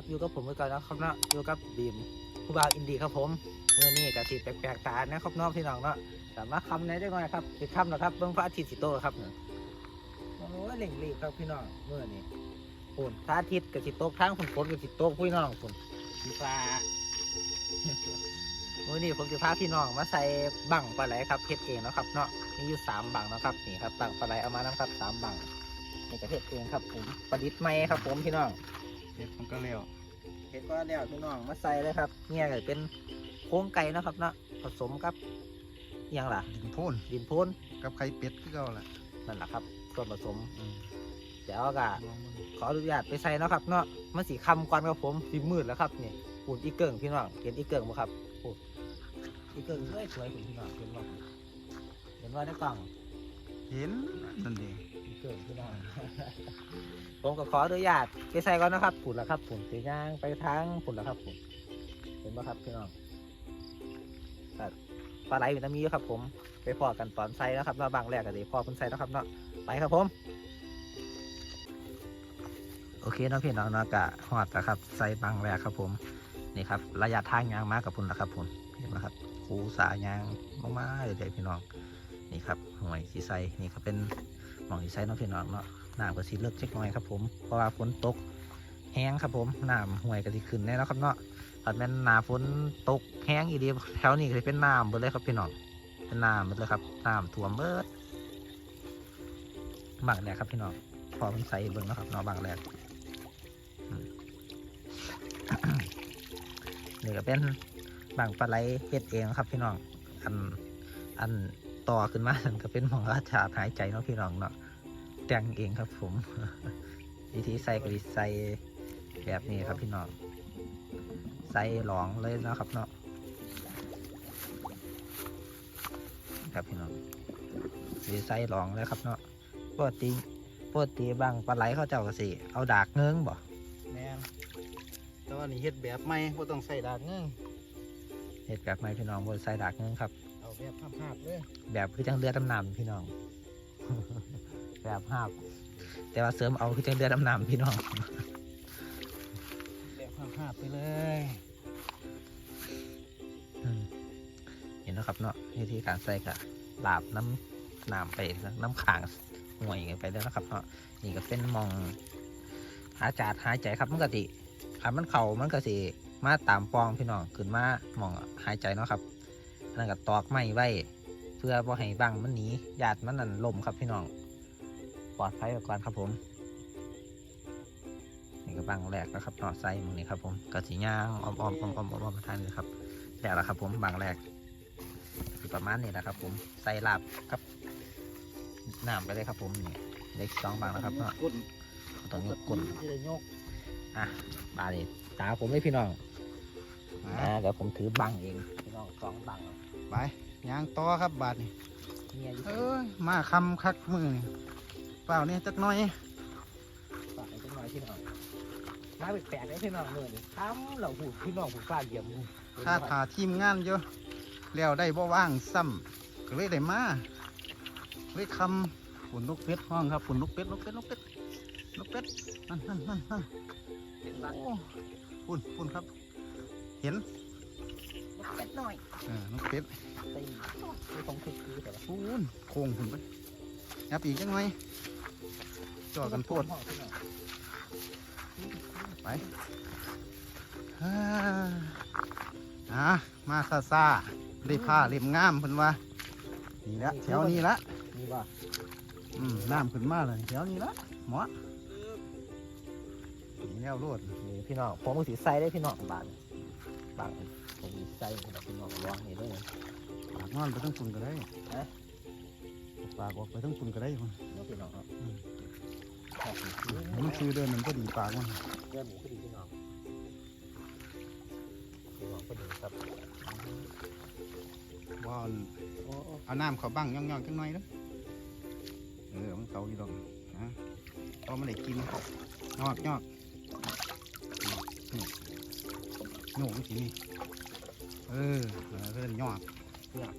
ับอยู่กับผมไปก่อนนะครับเนาะอยู่กับบีมผู้บ่าวอินดีครับผมเมื่อนี้กะสิแปลกๆตานะครับน้องพี่น้องเนาะสามารถคำไหนได้ไหมครับติดคำนะครับเบื้องพระอาทิตย์สิโตครับเนี่ยโอ้ยเร่งรีบครับพี่น้องเมื่อนี้ฝนพระอาทิตย์กับสิโตกทั้งฝนฝนกับสิโตกพี่น้องฝนสีฟ้ามื่อนี้ผมจะพาพี่น้องมาใส่บังปลาไหลครับเพชรเองนะครับเนาะมีอยู่สามบังนะครับนี่ครับบังปลาไหลเอามาน้ำครับสามบังนี่ก็เพชรเองครับผมประดิษฐ์ใหม่ครับผมพี่น้อง ฮ็ดมันก็แล้วเพชรก็แล้วพี่น้องมาใส่เลยครับเนี่ยก็เป็นโค้งไก่เนาะครับเนาะผสมกับอิหยังล่ะ ดินโพ่นดินโพ้นกับไข่เป็ดคือเก่าแหละนั่นแหละครับส่วนผสม อืมเดี๋ยวก็ลองมันขออนุญาตไปใส่เนาะครับเนาะมันสีคำก่อนครับผมสีมืดแล้วครับนี่ปูนอีเกิงพี่น้องเห็นอีเกิงไหมครับปูนอีเกิงสวยสวยๆพี่น้องเห็นบ่เห็นว่าในกล่องเห็นนั่นเอง เกิดขึ้นมาผมก็ขออนุญาตไปใส่ก่อนนะครับผุนละครับผุนสีย่างไปทางผุนละครับผุนเห็นไหมครับพี่น้องปลาไหลวิตามีอยู่ครับ ผม ไปพอกันตอนใส่นะครับว่าบางแรกกันดีพอคุณใส่นะครับเนาะไปครับผม โอเคเนาะพี่น้องเนาะกะหอดนะครับใส่บางแรกครับผมนี่ครับระยะทางยางมากกับพุ่นละครับผมเห็นไหมครับคูสายางมากๆเลยพี่น้องนี่ครับหวยสีใสนี่ครับเป็น มองสีใสเน้องพี่น้องเนาะน้ำก็สีเลิกเช็คหน่อยครับผมเพราะว่าฝนตกแห้งครับผมน้ำห่วยก็สิขึ้นแน่แล้วครับเนาะถัดแม่นหนาฝนตกแห้งอีเดียแถวนี้ก็สิเป็นน้ำเบิดเลยครับพี่น้องเป็นน้ำเบิดเลยครับน้ำท่วมเบิดบางแรกครับพี่น้องพอมันใสเบิ่งนะครับเนาะบางแรกอืมนี่ก็เป็นบางปลาไหลเฮ็ดเองครับพี่น้องอันอัน ต่อขึ้นมาก็เป็นหมองอาชาหายใจเนาะพี่น้องเนาะแต่งเองครับ ผมวิธีใส่ก็สิใส่แบบนี้ครับพี่น้องใส่หลองเลยเนาะครับเนาะครับพี่น้องสีใส่หลองเลยครับเนาะปกติปกติบางปลาไหลเขาเจ้าก็สิเอาดากเงื้งบ่แม่นแต่ว่านี่เฮ็ดแบบใหม่บ่ต้องใส่ดากเงื่งเห็ดแบบไหนพี่น้องบนใส่ดากเงื้งครับเอา แบบภาพๆเลยแบบคือจังเรือดำน้ำพี่น้อง แบบภาพ แต่ว่าเสริมเอาคือจังเรือดำน้ำพี่น้อง แบบภาพๆไปเลยอืมเห็นนะครับเนาะวิธีการใส่กะลาบน้ำน้ำไปน้ำขางห่วยกันไปแล้วนะครับเนาะนี่ก็เป็นหมอง หาจาดหายใจครับมันกติคันมันเข่ามันก็สิมาตามปองพี่น้องขึ้นมาหมองหายใจเนาะครับอั นั่นก็ตอกไม้ไว้ เพื่อบ่ให้บังมันหนีญาติมันนั่นล่มครับพี่น้อง ปลอดภัยไว้ก่อนครับผม นี่ก็บังแรกนะครับเนาะใส่หมองนี้ครับผมกระสีย่างอ้อมๆอ้อมๆอ้อมๆอ้อมๆทางนี้ครับแล้วละครับผมบางแรกคือประมาณนี้นะครับ ผมใส่ลาบครับน้ำไปเลยครับผมนี่เล็กสองบางนะครับเนาะตอนนี้กลนที่ได้ยกอะบาดีตาผมไม่พี่น้องอ่าเดี๋ยวผมถือบังเอง น้องสองบังไปย่างต่อครับบาดนี่เนี่ยอยู่เอ้ยมาคำคักมือนี่เปล่าเนี่ยจักหน่อยฝากให้จังหน่อยพี่น้องมาแปลกๆเลยพี่น้องเลยนี่ทำเราหูพี่น้องผมฟาดเหยียบหูค่าถาทีมงานเยอะแล้วได้บ่ว่างซ้ำก็เลยได้มาเลยคำฝุ่นนกเป็ดห้องครับฝุ่นนกเป็ดนกเป็ดนกเป็ดนกเป็ดนั่นนั่นนั่นนั่นเป็นบังโอ้ฝุ่นฝุ่นครับ เห็นเป็ด หน่อยเออนกเป็ดตีคือของคือคือแต่ว่าฝุ่นโค้งฝุ่นไปยับอีกจังไหมจ่อกันโพดพี่น้องไปฮ่าอะมาซาซาได้ผ้าเล่มงามเพิ่นว่านี่ละแถวนี้ละนี่ว่าอืมน้ำขึ้นมาเลยแถวนี้ละหมอนี่แนวโลดนี่พี่น้องผมก็สีใส่ได้พี่น้องบางบาง ผมสีใส่แบบพี่น้องลองนี่เลยปากนอนไปทั้งฝุ่นก็ได้เอ๊ะปากออกไปทั้งฝุ่นก็ได้พุ่นเนาะพี่น้องเนาะอืมขอบคุณให้มันซื้อเดินมันก็ดีปากมันเรื่องหมูก็ดีพี่น้องพี่น้องก็ดีครับว่าเอาโอ้โอ้เอาน้ำเขาบังย่องๆจังหน่อยเด้อเออมันเกาอยู่ดอกนะเพราะมันได้กินยอกยอกนี่โยกมันสิมี เออเริ่มยอกพี่น้อ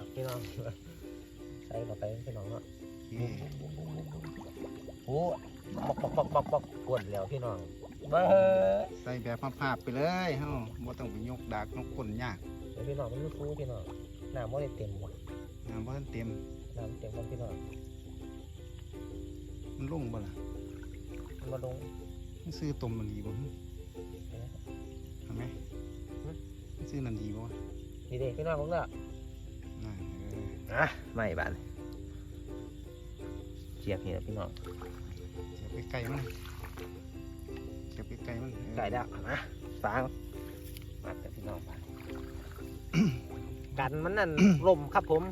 งพี่น้องใส่ลงไปพี่น้องเนาะโอเคโอ้บอกบอกบอกบอกบอกกวนแล้วพี่น้องเบ้ใส่แบบภาพๆไปเลยเฮาบ่ต้องไปยกดากนกคนยากพี่น้องมันรู้ฟูพี่น้องน้ำไม่ได้เต็มว่ะน้ำบ่ทันเต็มน้ำเต็มวันพี่น้องมันลงบ่ล่ะมันมาลงมันซื้อต้มมันดีบ่หึเห็นไหม ซื้อนั่นดีบ่วะนี่เด็กพี่น้องผมก็นั่นเอออะไม่บานเจียบนี่แหละพี่น้องเสียบไปไกลมันเสียบไปไกลมันเออไก่แล้วนะฟังมาแต่พี่น้องบานกันมันนั่น ลมครับผม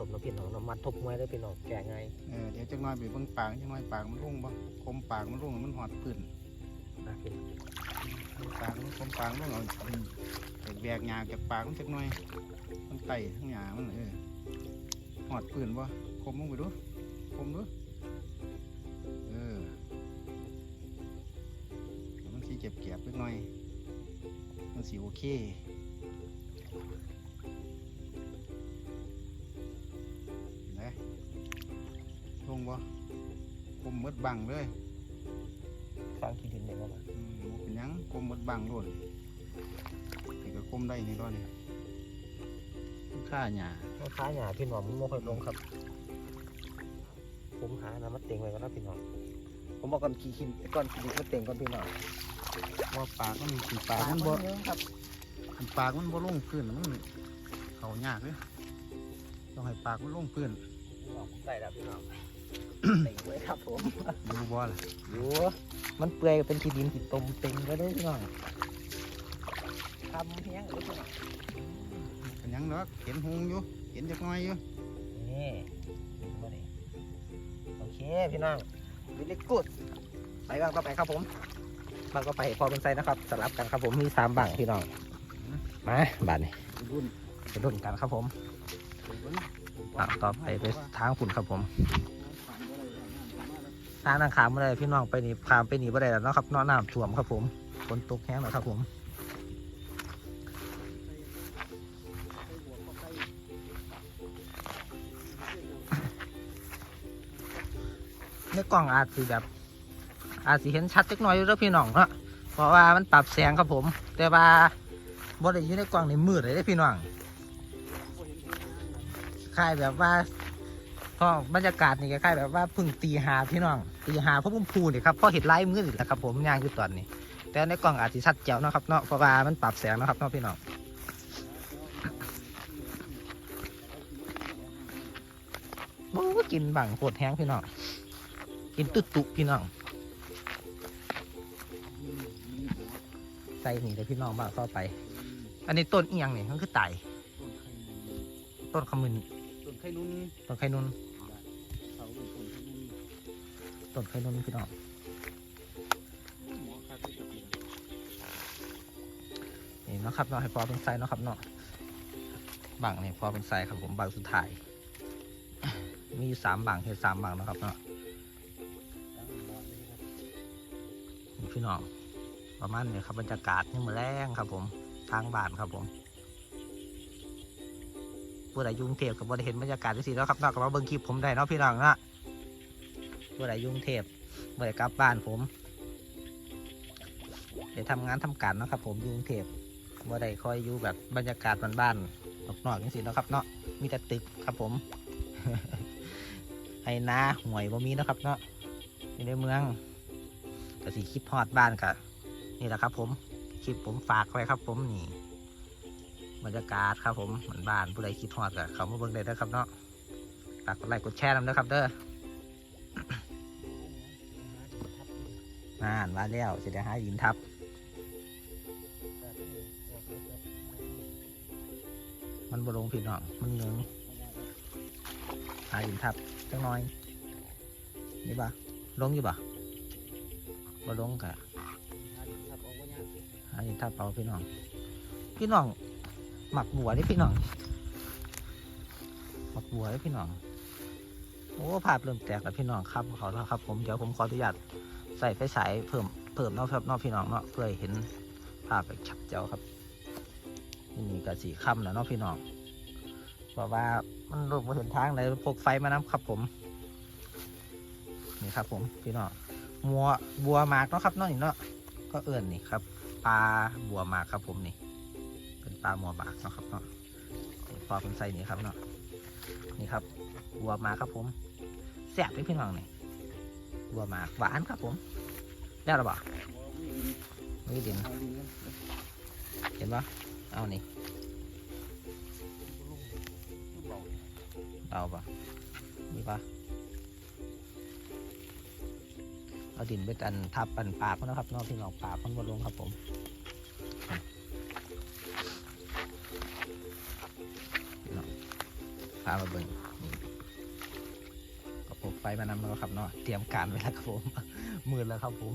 ลมแล้วพี่น้องเรามาทบมวยได้พี่น้องแก่ไงเออเดี๋ยวจักหน่อยไปเบิ่งปากจักหน่อยปากมันลงบ่คมปากมันลงมันหอดพื้นนะพี่น้องปากมันคมปากมันลงเอาเอาแบกหญ้าจากปากมันจักหน่อยมันไต่ทั้งหญ้ามันเออหอดพื้นบ่คมลงไปดูคมดูเออมันสิเจ็บเก็บๆนิดหน่อย มันสิโอเคนะลงบ่คมหมดบังเลย ฟังขี้ดินเลยว่าอืมบ่เป็นหยังคมหมดบังโดนนี่ก็คมได้นี่ร้อนนี่ค่าหญ้าลูกค้าหยาพี่น้องมันไม่ค่อยลงครับ ผมหาน้ำมาเต็งไว้ก็แล้วพี่น้องผมบอกก่อนขี้ขินก่อนขี้ดินมาเต็งก่อนพี่น้องว่าปากมันสีปากมันบ่เยอะครับปากมันบ่ลงพื้นมันเขายากเลยต้องให้ปากมันลงพื้นได้แล้วพี่น้องเต็งไว้ครับผมดูบ่ล่ะอยู่ มันเปื่อยเป็นขี้ดินขี้ตมเต็งไว้ด้วยพี่น้องทำแห้งเลยพี่น้องเป็นหยังดอกเห็นหงอยู่เห็นจักหน่อยอยู่นี่ดูมาดิโอเคพี่น้องวิลลี่กูดไปบ้างก็ไปครับผมบางก็ไปพอเป็นไซนะครับสลับกันครับผมมีสามบังพี่น้องมาบัตรนี่รุ่นไปดุนกันครับผมรุ่นอะต่อไปไปทางฝุ่นครับผม ทางนังขามไม่ได้พี่น้องไปหนีขามไปหนี่ไม่ได้แล้วเนาะครับเนอน้ำท่วมครับผมฝนตกแห้งแล้วครับผมในกล่องอาจสิแบบ อาจสิเห็นชัดเล็กน้อยอยู่แล้วพี่น้องเนาะเพราะว่ามันปรับแสงครับผม แต่ว่าบริอยู่ในกล่องในมืดเลยเด้พี่น้องคล้ายแบบว่า ท้อบรรยากาศนี่คล้ายๆแบบว่าพึ่งตีหาพี่น้องตีหาเพราะพุ่มพูนี่ครับพราะเห็นไล่มืดแล้วครับผมย่างอยู่ตอนนี้ แต่ในกล่องอาจจะชัดเจ๋วนะครับเนาะเพราะว่ามันปรับแสงนะครับเนาะพี่น้องโอ้กินบังโคตรแห้งพี่น้องกินตุตุพี่น้องใส่หนีเลยพี่น้องบ้างต่อไป อันนี้ต้นเอียงเนี่ยมันคือไต่ต้นขมิ้น ข่นุ่นต้นไข่นุนเขาต้นไข่นุ่นต้นไข่นุนพี่น้องหมอคาที่จะเป็นนี่เนาะครับเนาะให้พอเป็นไซเนาะครับเนาะบังเนี่ยพอเป็นไซครับผมบังสุดท้าย มีอยู่สามบังเห็นสามบังเนาะครับเนาะนี่พี่น้องประมาณนี้ครับบรรยากาศนี่มือแรงครับผมทางบ้านครับผม ผู้ใดยุ่ยุงเทพกับบริเห็นบรรยากาศที่สีแล้วครับเนาะกับมาเบิ่งคลิปผมได้เนาะพี่น้องเนาะผู้ใดยุ่ยุงเทพบ่ได้กลับบ้านผมเดี๋ยวทำงานทำการเนาะครับ ผมยุ่งเทพบ่ได้คอยอยู่แบบบรรยากาศบ้านๆนอกๆอย่างสิเนาะครับเนาะมีแต่ตึกครับผมไอ้นาห่วยบ่มีเนาะครับเนาะอยู่ในเมืองก็สิคิดฮอดบ้านกะนี่แหละครับ ผมคลิปผมฝากไว้ครับ ผมนี่ บรรยากาศครับผมเหมือนบ้านผู้ใดคิดฮอดกับเขามาเบิ่งได้เด้อครับเนาะฝากกดไลค์กดแชร์นำเด้อครับเด้อน่านมาแล้วจะได้หาหินทับ มันบลงผิดหนองมันเหงืองหาหินทับจังน้อย นี่ปะลงอยู่ปะบ่ลงกะหาหินทับเอาพี่น้อง พี่น้อง หมักบัวนี่พี่น้อง หมักบัวนี่พี่น้อง โอ้ภาพเริ่มแตกแล้วพี่น้องครับขอแล้วครับ ผมเดี๋ยวผมขออนุญาตใส่ไฟฉายเพิ่มเพิ่มนาะครับนอกพี่น้องเนาะเพื่อให้เห็นภาพแบบชัดเจ๋วครับนี่ก็สีค่ำแล้วเนาะพี่น้องเพราะว่ามันรถมาเห็นทางเลยพกไฟมานำครับผม นี่ครับ ผมพี่น้องมัวบัวหมากเนาะครับเนาะนี่เนาะก็เอื่นนี่ครับปลาบัวหมากครับผมนี่ ปลามัวหมากเนาะครับเนาะนี่พอเป็นไส้นี่ครับเนาะนี่ครับบัวมาครับผมแซ่บเลยพี่น้องนี่บัวมากหวานครับผมได้หรือเปล่าไม่ดินเห็นปะเอานี่เอาปะมีปะเอาดินไปอันทับปันปากนนะครับนอกพี่น้องปากมันบนลงครับผม พามาเบิ่งนี่ก็พกไฟมานำแล้วครับเนาะเตรียมการไว้แล้วครับผมมืดแล้วครับผม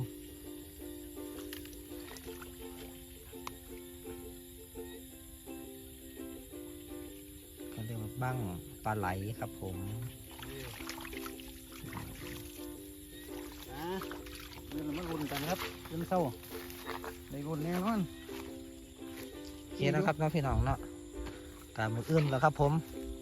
เขาเรียกว่าบ้างปลาไหลครับผมอะเดี๋ยวเรามาลุ้นกันครับเรื่องเศร้าได้ลุ้นแน่นอนโอเคนะครับเน้องพี่น้องเนาะการมืออื่นแล้วครับผม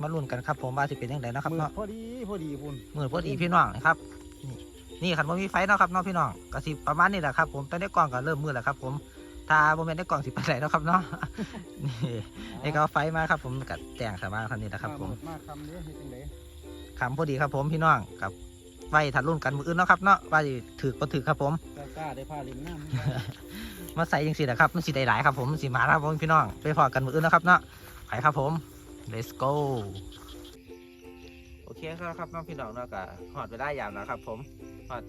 มาลุ้นกันครับผมว่าสิเป็นยังไงนาะครับมือเนาะพอดีพอดีคุณมือพอดีพี่น้องนะครับ นี่นี่ขันว่ามีไฟเนาะครับเน้องพี่น้องก็สิประมาณนี้แหละครับ ผมตอนนี้กล่องก็เริ่มมืดแล้วครับ ผมถ้าโมเมนต์ได้กล่องสิไปไหนเนาะครับเนาะนี่นี่ก็เอาไฟมาครับ ผมกับแจ้งสามารถคันนี้นะครับ ผมมาคำเนี้ยเฮ็ดจังไดคำพอดีครับผมพี่น้องกับไว้ถัดรุ่นกันมืออื่นเนาะครับเนาะว่าสิถือก็ถือครับผมกล้ากล้าได้ผ้าลิมน้ำมาใส่ยังสินะครับมันสิได้หลายครับผมมันสิมาครับผมพี่น้องไปพอกันมืออื่นนะครับเนาะไปครับผม let's go โอเคครับครับน้องพี่น้องเนาะก็หอดเวลายามแล้วครับ ผมหอด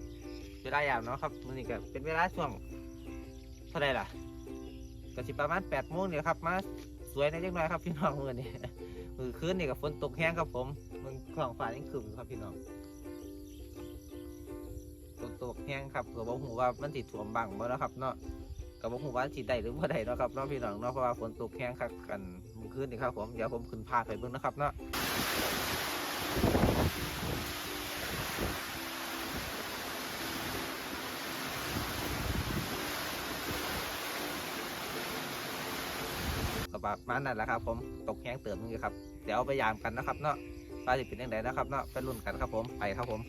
เวลายามเนาะครับมื้อนี้ก็เป็นเวลาช่วงเท่าไหรล่ะก็สิประมาณแปดโมงเนี่ยครับมาสวยในเล็กน้อยครับพี่น้องมือนี้มือคืนนี่กับฝนตกแห้งครับผมมันของฟ้ายังครึมอครับพี่น้องฝนตกแห้งครับก็บอกหูว่ามันติดถ่วมบังบ่เนะครับเนาะก็บอกผมว่าสิได้หรือบ่ได้เนาะครับน้องพี่น้องเนาะเพราะว่าฝนตกแห้งคักกัน เมื่อคืนนี่ครับผมเดี๋ยวผมขึ้นพาไปเบิ่งนะครับเนาะก็ประมาณนั้นแหละครับ ผมตกแห้งเติมนึงอยู่ครับ เดี๋ยวเอาไปยามกันนะครับเนาะว่าจะเป็นยังไงนะครับเนาะไปรุ่นกันครับผมไปครับผม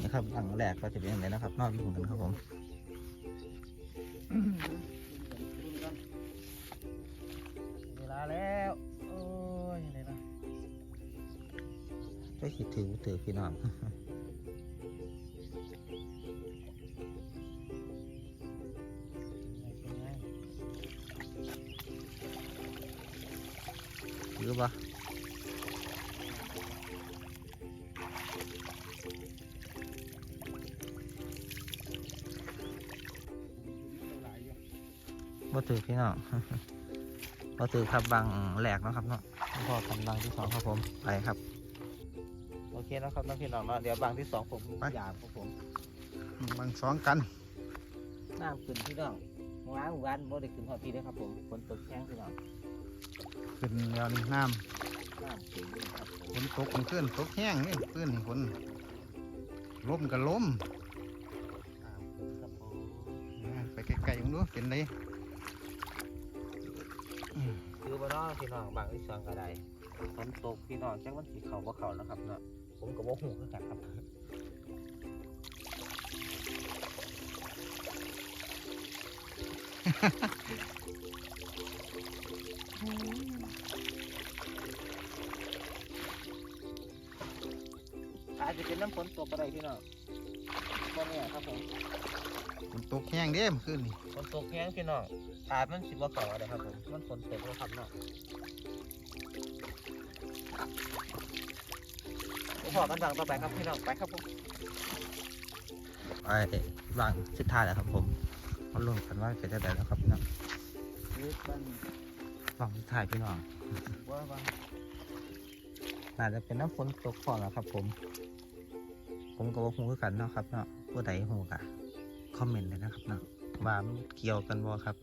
นี่ครับหลังแรกก็จะเป็นยังไงนะครับเนอกรุ่นกันครับผม ก็คิดถือถือพี่น้องถือปะบ่ถือพี่น้องบ่ถือครับบางแหลกนะครับเนาะพอกันบางที่สองครับผม ไปครับ เคเนาะครับน้องพี่น้องเนาะเดี๋ยวบางที่สองผมยามครับผมบางสองกันน้ำขึ้นพี่น้องเมื่อวานเมื่อวานบ่ได้ขึ้นพอพี่เลยครับผมฝนตกแห้งพี่น้องขึ้นแล้วนี่น้น้ำขึ้นเลยครับผมำฝนตกมันขึ้นตกแห้งนี่ขึ้นนี่ฝนลมกับลมน้ำขึ้นครับผมอ่าไปไกลๆมึงดูเป็นไรอืมคือบ่เนาะพี่น้องบางที่สองก็ได้ฝนตกพี่น้องจังมันสิเข้าบ่เข้านะครับเนาะ ผมก็บ่ฮู้คือกันครับอาจจะเป็นน้ำฝนตกอะไรพี่น้องก็เนี่ยครับผมฝนตกแห้งเด้มนขึ้นนี่ฝนตกแห้งพี่น้องอาจมันสิบ่เก่าอะไรครับผม มันฝนตกแล้วครับเนาะไป พอกันบังต่อไปครับพี่น้องไปครับผมไปบังสุดท้ายแล้วครับผมมาลุ้นกันว่าจะได้แล้วครับพี่น้องบานบังสุดท้ายพี่น้องว่าบานน่าจะเป็นน้ำฝนตกพอแล้วครับ ผม ผมก็บ่ฮู้คือกันเนาะครับเนาะผู้ใดฮู้ก็คอมเมนต์เลยนะครับเนาะว่ามันเกี่ยวกันบ่ครับ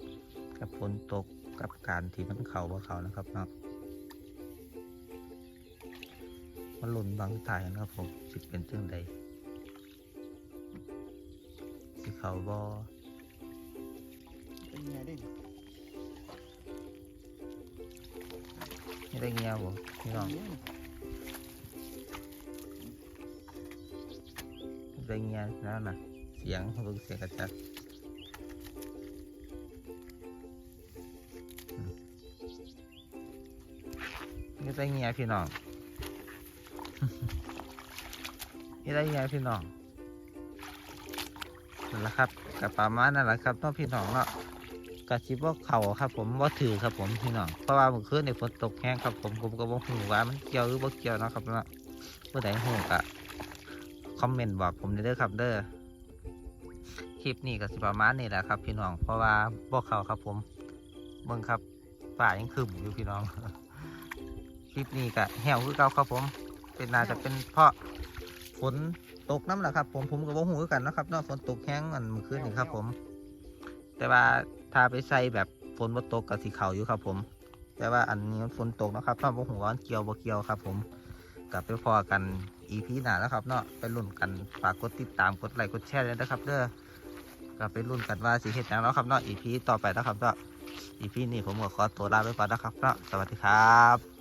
กับฝนตกกับการที่มันเข้าบ่เข้านะครับเนาะ มาลุ้นบางถ่ายนะครับผมสิเป็นจังใดสิเข้าบ่เป็นไงดิไม่ได้เงียบบ่พี่น้องไรเงี้ยนั่นน่ะเสียงเบิ่งเสียงกระจัดอืมนี่ไรเงี้ยพี่น้อง นี่ไรเงี้ยพี่น้องนั่นแหละครับกับประมานั่นแหละครับน้องพี่น้องเนาะกะชิบว่าเข่าครับ ผมว่าถือครับผมพี่น้องเพราะว่าเมื่อคืนในฝนตกแห้งครับผมผมก็บอกหูว่ามันเกี่ยวหรือบ่เกี่ยวนะครับเนาะผู้ใดหูกะคอมเมนต์บอกผมเด้อครับเด้อคลิปนี้ก็สิประมาณนี้แหละครับ พี่น้องเพราะว่าบอกเขาครับผมเบิ่งครับป่ายังขึ้นอยู่พี่น้อง คลิปนี้ก็แหวคือเก่าครับผม เป็นน่าจะเป็นเพราะ ฝนตกน้ำแหละครับ ผมผมกับวงหูกันนะครับเนอกฝนตกแห้งอันเมื่อคืนนี่ครับผม แต่ว่าถ้าไปใส่แบบฝนบ่ตกกับสีเขาอยู่ครับ ผม แต่ว่าอันนี้ฝนตกนะครับต้องวงหูว่ามันเกี่ยวบ่เกี่ยวครับ ผมกลับไปพอกันอีพีหน้าแล้วครับเนาะไปลุ้นกันฝากกดติดตามกดไลค์กดแชร์เลยนะครับเด้อกลับไปลุ้นกันว่าสิเฮ็ดยังแล้วครับเนาะอีพีต่อไปนะครับเนาะอีพีนี้ผมก็ขอตัวลาไปก่อนนะครับเนาะสวัสดีครับ